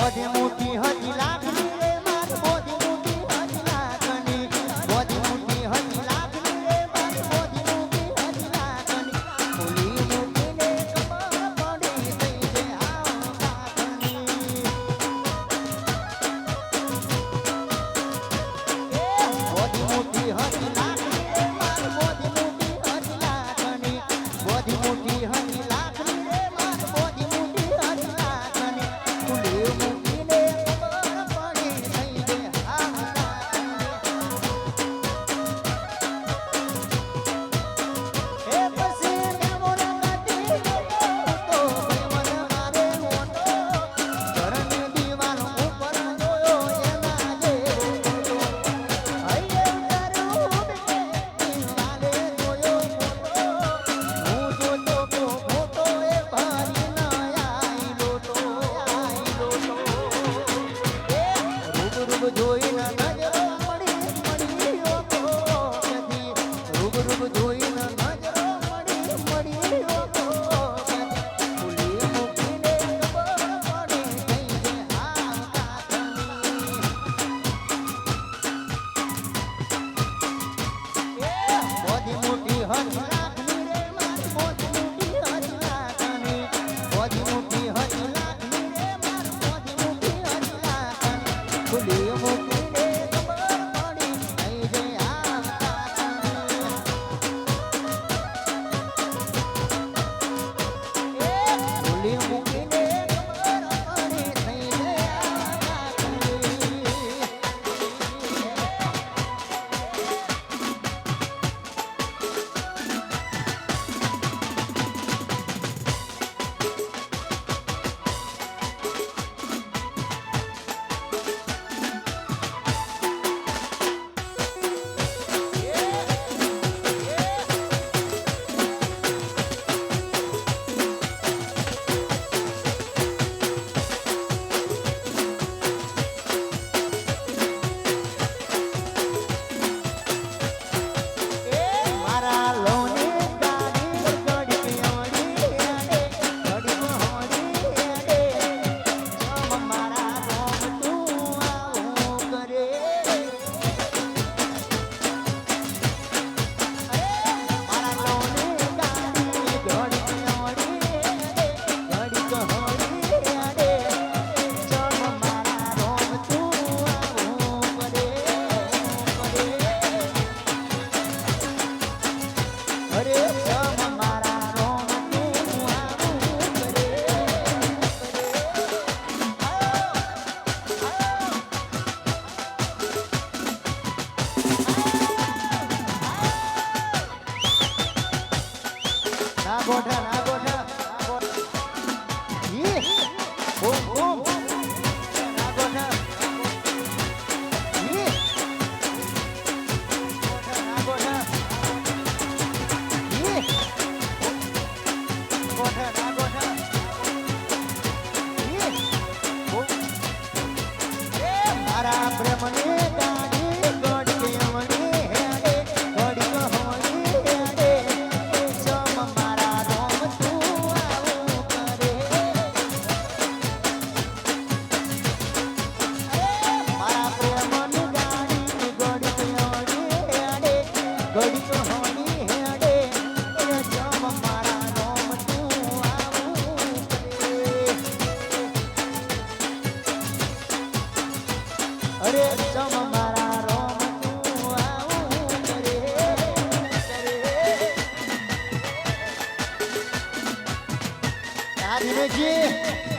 બોધી મોટી ધીરેજી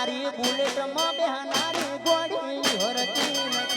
મારી બુલેટમાં બેહનારી ગોળી હરતી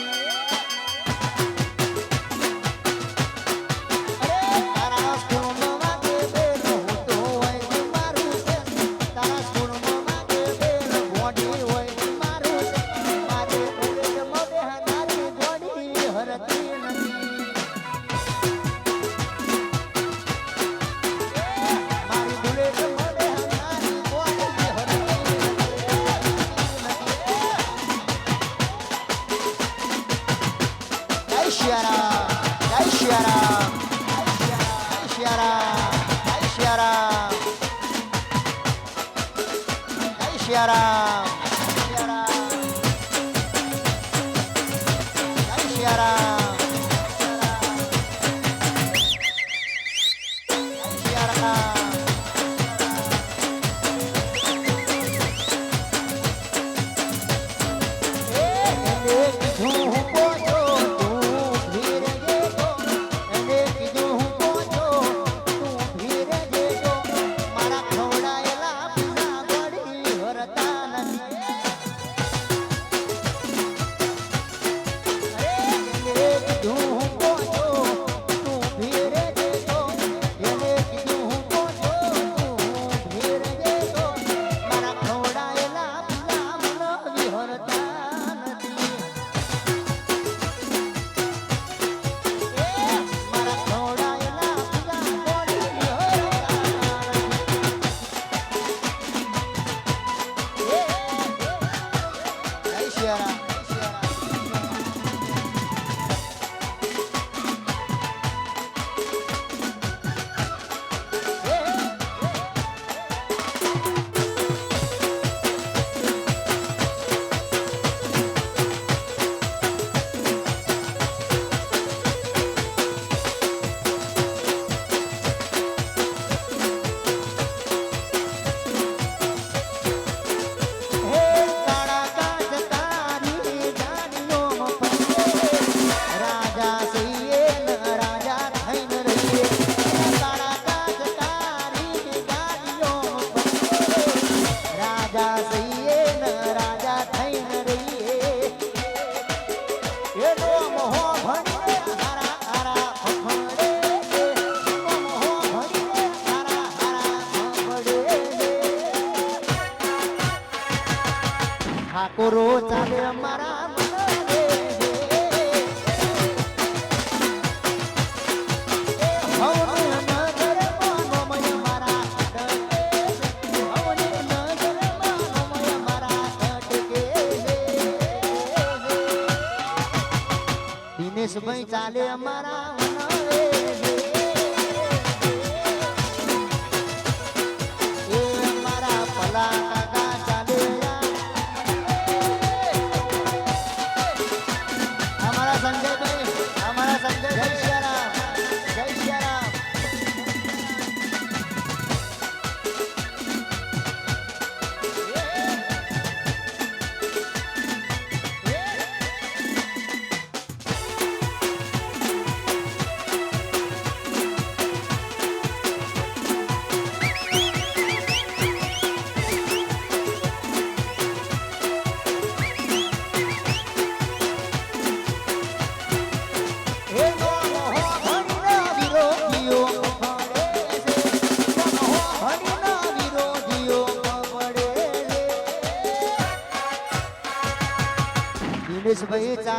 ચાલે અમારા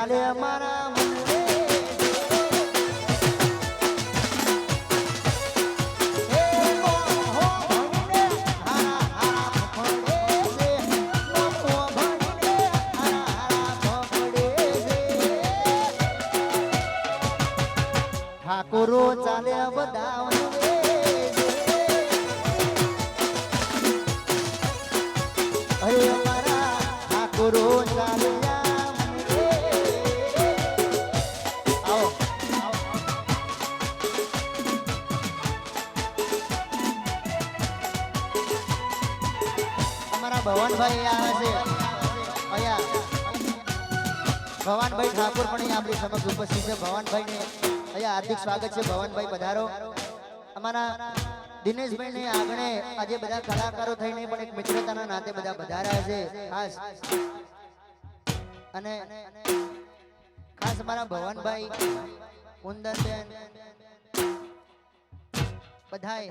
દિનેશભાઈ ભવનભાઈ આવે છે. અહીંયા. ભવાનભાઈ ઠાકોર પણ આપણી સમક્ષ ઉપસ્થિત છે. ભવાનભાઈને અહીંયા હાર્દિક સ્વાગત છે. ભવાનભાઈ પધારો. અમારા દિનેશભાઈ ને આગળ આજે બધા કલાકારો થઈને પણ એક મિત્રતાના નાતે બધા વધાર્યા છે. ખાસ. અને ખાસ અમારા ભવનભાઈ કુંદનબેન બધાય.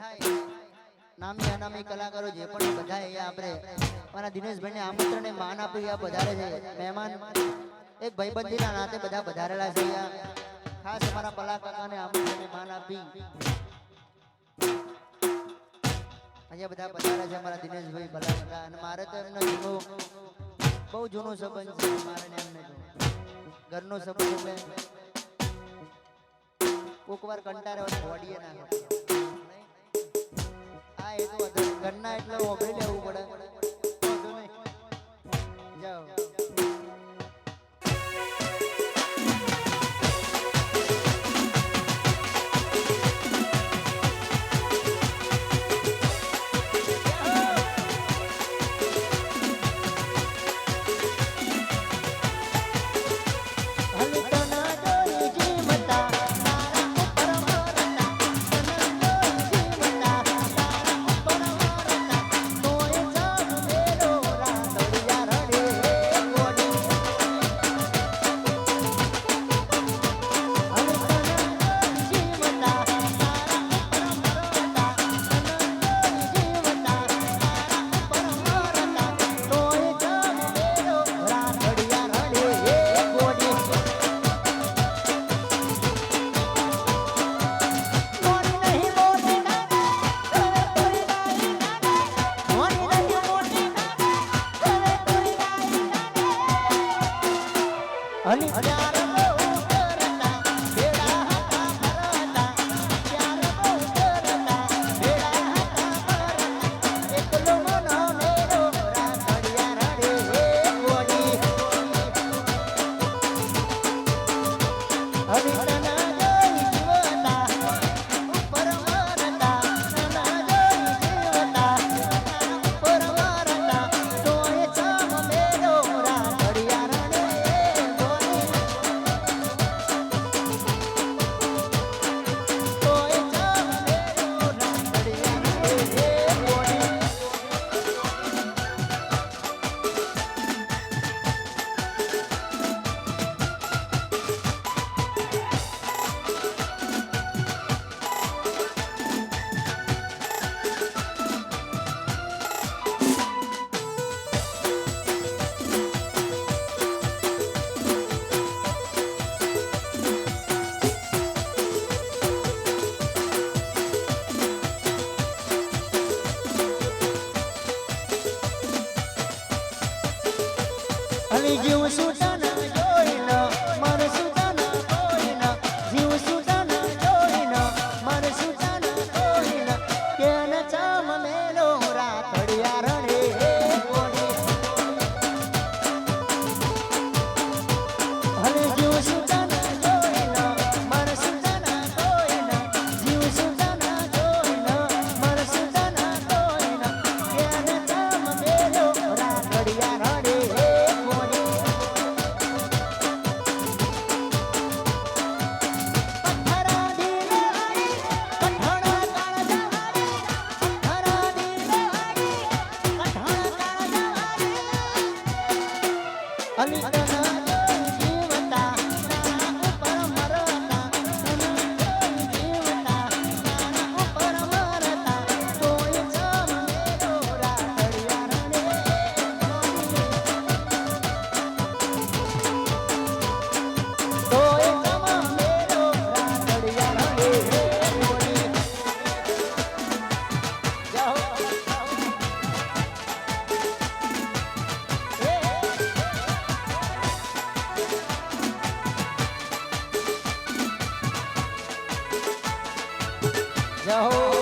નામી અનામી કલાકારો જે પણ બધા અહીંયા આપણે મારા દિનેશભાઈને આમંત્રણને માન આપી આ વધારે છે. મહેમાન, એક ભાઈબંધીના નાતે બધા વધારેલા છે ખાસ અમારા પલા કાકાને માન આપી અહીંયા બધા પધાર્યા છે અમારા દિનેશભાઈ ભલા બધા અને મારે તો એમનો જૂનો, બહુ જૂનો સંબંધ છે. મારે એમને ઘરનો સંબંધ એટલે કોક વાર કંટાળે હોય બોડીએ ઘરના એટલે ઓગળી લેવું પડે. જાઓ અલી ગયું સુતાના જાઓ. આય